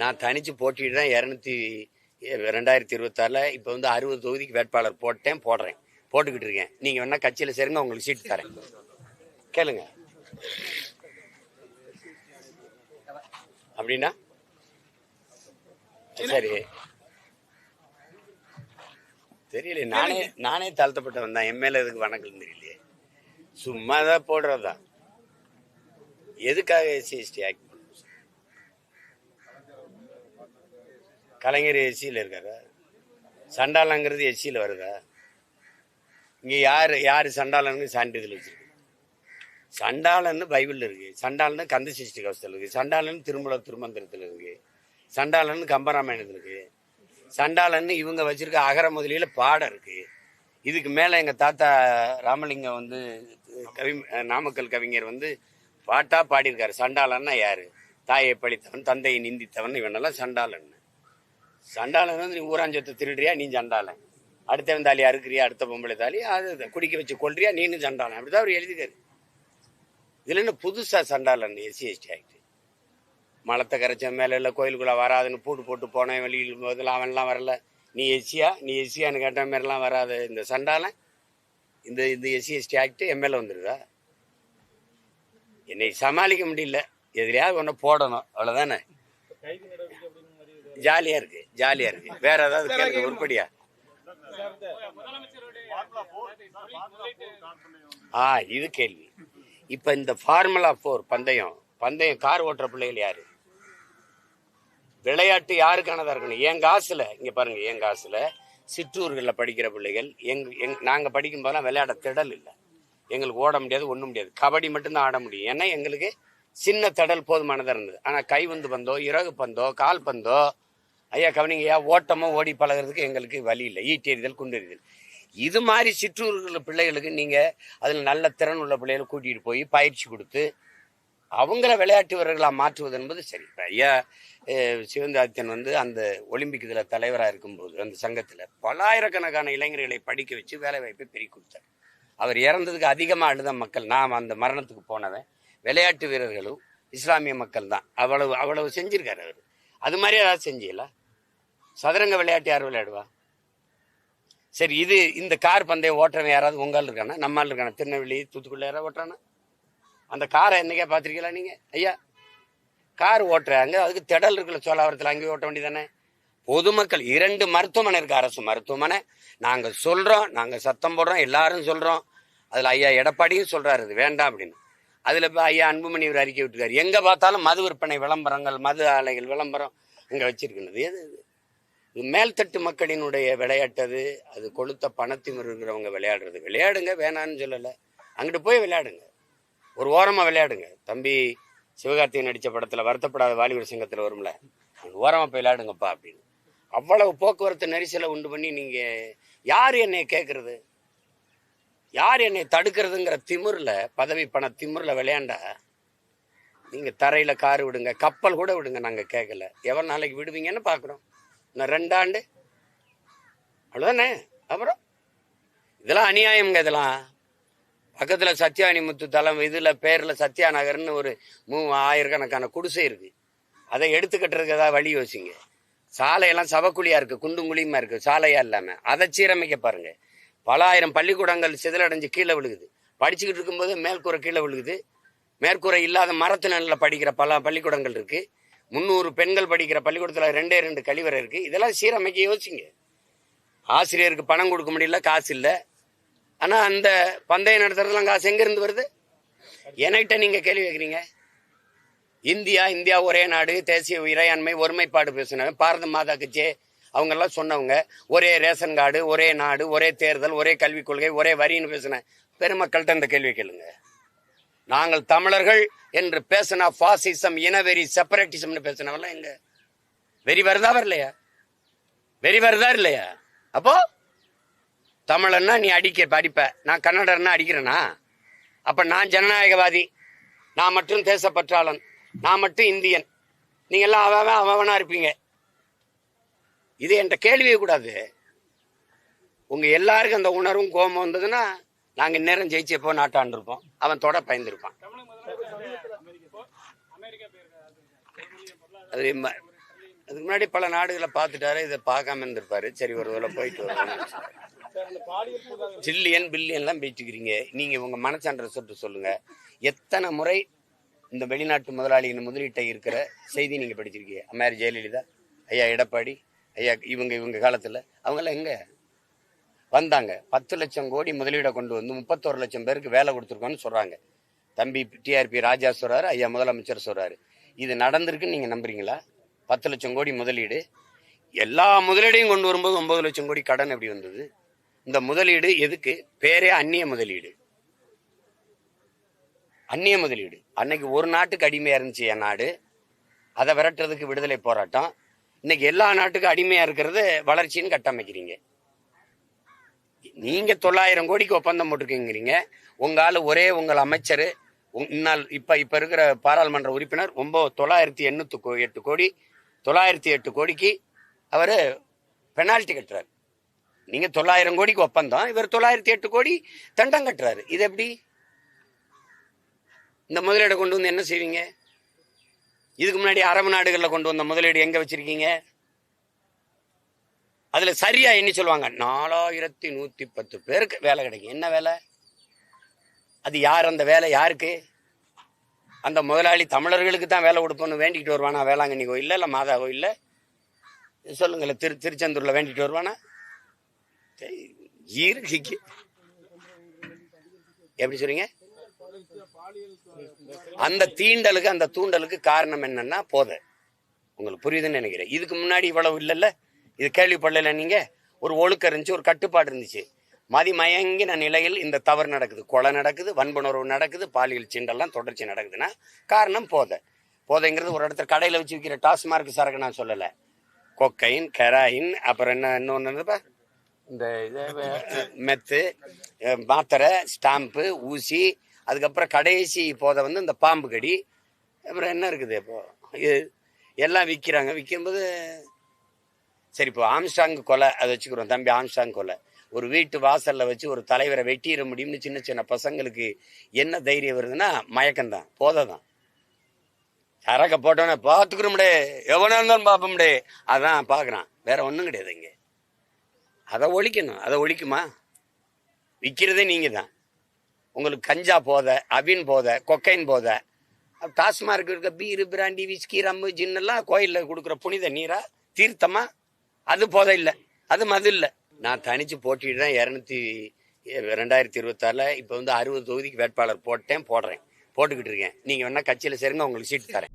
நான் தனிச்சு போட்டிட்டு தான் இரநூத்தி ரெண்டாயிரத்தி இருபத்தாறில் இப்போ வந்து அறுபது தொகுதிக்கு வேட்பாளர் போட்டேன் போடுறேன். போட்டுக்கிட்டு இருக்கேன். நீங்கள் வேணா கட்சியில் சேருங்க உங்களுக்கு சீட்டு தரேன். கேளுங்க. அப்படின்னா? சரி. தெரியல நானே நானே தாழ்த்தப்பட்டவன் தான். எம்எல்ஏ எதுக்கு வணக்கம் தெரியலையே சும்மா தான் போடுறதா? எதுக்காக எஸ்சி எஸ்டி ஆக்ட் பண்ணணும் சார்? கலைஞர் எஸ்சியில் இருக்காரு? சண்டாளங்கிறது எஸ்சியில் வருதா? இங்கே யார் யார் சண்டாளன்னு சான்றிதழ் வச்சுருக்கு. சண்டாளன்னு பைபிளில் இருக்குது சண்டாளன்னு கந்த சிஷ்டி கவசத்தில் இருக்குது சண்டாளன் திருமல திருமந்திரத்தில் இருக்குது சண்டாளன் கம்பராமாயணத்தில் இருக்குது சண்டாளன்னு இவங்க வச்சுருக்க அகர முதலியில் பாடம் இருக்குது இதுக்கு மேலே எங்கள் தாத்தா ராமலிங்கம் வந்து கவி நாமக்கல் கவிஞர் வந்து பாட்டாக பாடியிருக்காரு. சண்டாளன்னா யார்? தாயை பழித்தவன் தந்தையை நிந்தித்தவன் இவனெல்லாம் சண்டாளன்னு. சண்டாளன் வந்து நீ ஊராஞ்சத்தை திருடுறியா? நீ சண்டாளன். அடுத்தவன் தாலி அறுக்கிறியா? அடுத்த பொம்பளை தாலி அது குடிக்க வச்சு கொள்றியா நீனு சண்டாளன். அப்படிதான் அவர் எழுதிக்காரு இதுல என்ன புதுசா சண்டாளன் எஸ்சி எஸ்டி ஆக்ட் மலத்தை கரைச்ச மேல இல்லை கோயிலுக்குள்ள வராதுன்னு பூட்டு போட்டு போனேன் வெளியில் போதில் அவன்லாம் வரல. நீ எஸ்சியா? நீ எஸ்சியான்னு கேட்ட மாதிரிலாம் வராத. இந்த சண்டாளன் இந்த இந்த எஸ்சி எஸ்டி ஆக்ட் எம்எல்ஏ வந்துருதா என்னை சமாளிக்க முடியல. எதுலையாவது ஒன்று போடணும். அவ்வளோதானே ஜாலியாக இருக்கு. ஜாலியாக இருக்கு. வேற ஏதாவது கேளுங்க உருப்படியா? ஆ இது கேள்வி. இப்போ இந்த ஃபார்முலா ஃபோர் பந்தயம் பந்தயம் கார் ஓட்டுற பிள்ளைகள் யாரு? விளையாட்டு யாருக்கானதா இருக்கணும்? என் காசுல இங்க பாருங்க என் காசுல சிற்றூர்களில் படிக்கிற பிள்ளைகள் எங் எங் நாங்கள் படிக்கும் போதெல்லாம் விளையாட திடல் இல்லை. எங்களுக்கு ஓட முடியாது ஒன்றும் முடியாது. கபடி மட்டும்தான் ஆட முடியும். ஏன்னா எங்களுக்கு சின்ன திடல் போதுமானதாக இருந்தது. ஆனால் கைவந்து பந்தோ இறகு பந்தோ கால் பந்தோ ஐயா கவனிங்கய்யா ஓட்டமோ ஓடி பழகுறதுக்கு எங்களுக்கு வழி இல்லை. ஈட்டெறிதல் குண்டெறிதல் இது மாதிரி சிற்றூர்கள் பிள்ளைகளுக்கு நீங்கள் அதில் நல்ல திறன் உள்ள பிள்ளைகளை கூட்டிகிட்டு போய் பயிற்சி கொடுத்து அவங்கள விளையாட்டு வீரர்களாக மாற்றுவது என்பது சரி. ஐயா அஹ், சிவந்தாதித்யன் வந்து அந்த ஒலிம்பிக் இதில் தலைவராக இருக்கும்போது அந்த சங்கத்தில் பல்லாயிரக்கணக்கான இளைஞர்களை படிக்க வச்சு வேலை வாய்ப்பை பெருக்கி கொடுத்தார். அவர் இறந்ததுக்கு அதிகமாக அழுத மக்கள் நான் அந்த மரணத்துக்கு போனவன் விளையாட்டு வீரர்களும் இஸ்லாமிய மக்கள் தான். அவ்வளவு அவ்வளவு செஞ்சிருக்காரு அவர். அது மாதிரி ஏதாவது செஞ்சீங்களா? சதுரங்க விளையாட்டு யார் விளையாடுவா? சரி இது இந்த கார் பந்தயம் ஓட்டுறவன் யாராவது உங்கால் இருக்கானா? நம்மால் இருக்கானா? திருநெல்வேலி தூத்துக்குள்ள யாராவது ஓட்டுறானா? அந்த காரை என்னைக்கா பார்த்துருக்கீங்களா நீங்கள் ஐயா கார் ஓட்டுறாங்க. அதுக்கு திடல் இருக்குல்ல சோழாவரத்தில் அங்கேயே ஓட்ட வேண்டியதானே? பொதுமக்கள் இரண்டு மருத்துவமனை இருக்கு. அரசு மருத்துவமனை. நாங்கள் சொல்கிறோம் நாங்கள் சத்தம் போடுறோம் எல்லாரும் சொல்கிறோம் அதில் ஐயா எடப்பாடியும் சொல்கிறாரு இது வேண்டாம் அப்படின்னு. அதில் இப்போ ஐயா அன்புமணி ஒரு அறிக்கை விட்டுருக்காரு. எங்கே பார்த்தாலும் மது விற்பனை விளம்பரங்கள் மது ஆலைகள் விளம்பரம் இங்கே வச்சிருக்குனது எது மேல்தட்டு மக்களினுடைய விளையாட்டு அது அது கொளுத்த பணத்திமர் இருக்கிறவங்க விளையாடுறது. விளையாடுங்க வேணான்னு சொல்லலை. அங்கிட்டு போய் விளையாடுங்க. ஒரு ஓரமாக விளையாடுங்க. தம்பி சிவகார்த்திகேயன் நடித்த படத்தில் வருத்தப்படாத வாலிபர் சங்கத்தில் வரும்ல? ஓரமாக போய் விளையாடுங்கப்பா அப்படின்னு. அவ்வளவு போக்குவரத்து நெரிசலை உண்டு பண்ணி நீங்கள் யார் என்னை கேட்குறது யார் என்னை தடுக்கிறதுங்கிற திமிரில் பதவி பண திமிரில் விளையாண்டா? நீங்கள் தரையில் கார் விடுங்க கப்பல் கூட விடுங்க நாங்கள் கேட்கல எவ்வளோ நாளைக்கு விடுவீங்கன்னு பார்க்குறோம் இன்னும் ரெண்டாண்டு. அவ்வளோதானே அப்புறம்? இதெல்லாம் அநியாயம்ங்க இதெல்லாம். பக்கத்தில் சத்யானிமுத்து தலம் இதில் பேரில் சத்யா நகர்னு ஒரு மூ ஆயிரக்கணக்கான குடிசை இருக்கு. அதை எடுத்துக்கட்டுறதுக்கு ஏதாவது வழி யோசிங்க. சாலையெல்லாம் சவக்குழியாக இருக்குது குண்டும் குழியுமா இருக்குது சாலையாக இல்லாமல் அதை சீரமைக்க பாருங்கள் பல ஆயிரம் பள்ளிக்கூடங்கள் சிதலடைஞ்சு கீழே விழுகுது. படிச்சுக்கிட்டு இருக்கும்போது மேற்கூரை கீழே விழுகுது. மேற்கூரை இல்லாத மரத்து நிலையில் படிக்கிற பல பள்ளிக்கூடங்கள் இருக்குது முந்நூறு பெண்கள் படிக்கிற பள்ளிக்கூடத்தில் ரெண்டே ரெண்டு கழிவறை இருக்கு. இதெல்லாம் சீரமைக்க யோசிங்க. ஆசிரியருக்கு பணம் கொடுக்க முடியல காசு இல்லை. ஆனால் அந்த பந்தயம் நடத்துறதுலாம் காசு எங்கேருந்து வருது? என்கிட்ட நீங்க கேள்வி கேட்குறீங்க இந்தியா இந்தியா ஒரே நாடு தேசிய இறையாண்மை ஒருமைப்பாடு பேசினவங்க பாரத மாதா கட்சி அவங்கெல்லாம் சொன்னவங்க ஒரே ரேஷன் கார்டு ஒரே நாடு ஒரே தேர்தல் ஒரே கல்விக் கொள்கை ஒரே வரின்னு பேசின பெருமக்கள்கிட்ட இந்த கேள்வி கேளுங்க. நாங்கள் தமிழர்கள் என்று பேசினா பாசிசம் இனவெறி செப்பரேட்டிசம்னு பேசினவெல்லாம் எங்க வெறி வருதா வரலையா? வெறி வருதா இல்லையா? அப்போ தமிழன்னா நீ அடிக்க அடிப்ப நான் கன்னடர்னா அடிக்கிறேனா? அப்ப நான் ஜனநாயகவாதி. நான் மட்டும் தேசப்பற்றாளன். நான் மட்டும் இந்தியன். நீங்க எல்லாம் அவன் அவனா இருப்பீங்க. இது என்கிட்ட கேள்வியே கூடாது. உங்க எல்லாருக்கும் அந்த உணர்வும் கோபம் வந்ததுன்னா நாங்க இந்நேரம் ஜெயிச்சப்போ நாட்டாண்டு இருப்போம். அவன் தொட பயந்துருப்பான். அது அதுக்கு முன்னாடி பல நாடுகளை பார்த்துட்டாரு இதை பார்க்காம இருந்திருப்பாரு. சரி ஒரு வேளை போயிட்டு வருவோம் ஜில்லியன் பில்லியன்லாம் பேச்சுக்கிறீங்க. நீங்க உங்க மனச்சான்ற சொல்லிட்டு சொல்லுங்க. எத்தனை முறை இந்த வெளிநாட்டு முதலாளிகள் முதலீட்டை இருக்கிற செய்தி நீங்க படிச்சிருக்கீங்க? அம்மையார் ஜெயலலிதா ஐயா எடப்பாடி ஐயா இவங்க இவங்க காலத்துல. அவங்கெல்லாம் எங்க? வந்தாங்க. பத்து லட்சம் கோடி முதலீடை கொண்டு வந்து முப்பத்தோரு லட்சம் பேருக்கு வேலை கொடுத்துருக்கோன்னு சொல்கிறாங்க தம்பி டிஆர்பி ராஜா சொல்கிறாரு ஐயா முதலமைச்சர் சொல்கிறாரு இது நடந்திருக்குன்னு நீங்கள் நம்புறீங்களா? பத்து லட்சம் கோடி முதலீடு. எல்லா முதலீடையும் கொண்டு வரும்போது ஒன்பது லட்சம் கோடி கடன் எப்படி வந்தது? இந்த முதலீடு எதுக்கு? பேரே அந்நிய முதலீடு. அந்நிய முதலீடு. அன்னைக்கு ஒரு நாட்டுக்கு அடிமையாக இருந்துச்சு என் நாடு. அதை விரட்டுறதுக்கு விடுதலை போராட்டம். இன்னைக்கு எல்லா நாட்டுக்கும் அடிமையாக இருக்கிறது வளர்ச்சின்னு கட்டமைக்கிறீங்க. நீங்க தொள்ளாயிரம் கோடிக்கு ஒப்பந்தம் போட்டிருக்கீங்கிறீங்க. உங்க ஆளு ஒரே உங்கள் அமைச்சர். இன்னால் இப்ப இப்ப இருக்கிற பாராளுமன்ற உறுப்பினர் ஒன்பது தொள்ளாயிரத்தி எண்ணூத்தி கோ- எட்டு கோடி தொள்ளாயிரத்தி எட்டு கோடிக்கு அவர் பெனால்ட்டி கட்டுறாரு. நீங்க தொள்ளாயிரம் கோடிக்கு ஒப்பந்தம் இவர் தொள்ளாயிரத்தி எட்டு கோடி தண்டம் கட்டுறாரு. இது எப்படி? இந்த முதலீடை கொண்டு வந்து என்ன செய்வீங்க? இதுக்கு முன்னாடி அரபு நாடுகளில் கொண்டு வந்த முதலீடு எங்க வச்சிருக்கீங்க? அதில் சரியா என்ன சொல்லுவாங்க நாலாயிரத்தி நூற்றி பத்து பேருக்கு வேலை கிடைக்கும். என்ன வேலை? அது யார் அந்த வேலை? யாருக்கு? அந்த முதலாளி தமிழர்களுக்கு தான் வேலை கொடுப்போம்னு வேண்டிக்கிட்டு வருவானா? வேளாங்கண்ணி கோயிலில் இல்லை மாதா கோயிலில்? சொல்லுங்களேன் திரு திருச்செந்தூரில் வேண்டிட்டு வருவானா? இருக்கு எப்படி சொல்றீங்க? அந்த தீண்டலுக்கு அந்த தூண்டலுக்கு காரணம் என்னன்னா போதை. உங்களுக்கு புரியுதுன்னு நினைக்கிறேன். இதுக்கு முன்னாடி இவ்வளவு இல்லைல்ல? இது கேள்விப்படல நீங்க? ஒரு ஒழுக்கம் இருந்துச்சு ஒரு கட்டுப்பாடு இருந்துச்சு. மதிமயங்கின நிலையில் இந்த தவறு நடக்குது. கொலை நடக்குது வன்புணர்வு நடக்குது பாலியல் சீண்டெல்லாம் தொடர்ச்சி நடக்குதுன்னா காரணம் போதை. போதைங்கிறது ஒரு இடத்துல கடையில் வச்சு விற்கிற டாஸ்மார்க் சரக்கு நான் சொல்லலை. கொக்கைன் கெராயின் அப்புறம் என்ன இன்னொன்று இந்த மெத்து. மாத்திரை ஸ்டாம்பு ஊசி அதுக்கப்புறம் கடைசி போதை வந்து இந்த பாம்பு கடி. அப்புறம் என்ன இருக்குது இப்போ? இது எல்லாம் விற்கிறாங்க விற்கும்போது சரி இப்போ ஆம்ஸ்டாங் கொலை அதை வச்சுக்கிறோம். தம்பி ஆம்ஸ்டாங் கொலை. ஒரு வீட்டு வாசல்ல வச்சு ஒரு தலைவரை வெட்டிட முடியும்னு சின்ன சின்ன பசங்களுக்கு என்ன தைரியம் வருதுன்னா மயக்கம்தான் போதை தான் சரக்க போட்டோன்னே முடியே எவனா இருந்தாலும் பார்ப்போம்டே அதான் பார்க்குறான். வேற ஒன்றும் கிடையாது இங்கே. அதை ஒழிக்கணும். அதை ஒழிக்குமா? விற்கிறதே நீங்கள் தான் உங்களுக்கு கஞ்சா போதை அபின் போதை கொக்கைன் போதை. டாஸ்மார்க் இருக்க பீரு பிராண்டி விஸ்கி ரம்மு ஜின்னெல்லாம் கோயிலில் கொடுக்குற புனித நீரா தீர்த்தமாக அது போதை இல்லை. அது மது இல்லை. நான் தனிச்சு போட்டிட்டு தான் இரநூத்தி ரெண்டாயிரத்தி இருபத்தாறில் இப்போ வந்து அறுபது தொகுதிக்கு வேட்பாளர் போட்டேன் போடுறேன். போட்டுக்கிட்டு இருக்கேன். நீங்கள் வேணால் கட்சியில் சேருங்க உங்களுக்கு சீட்டு தரேன்.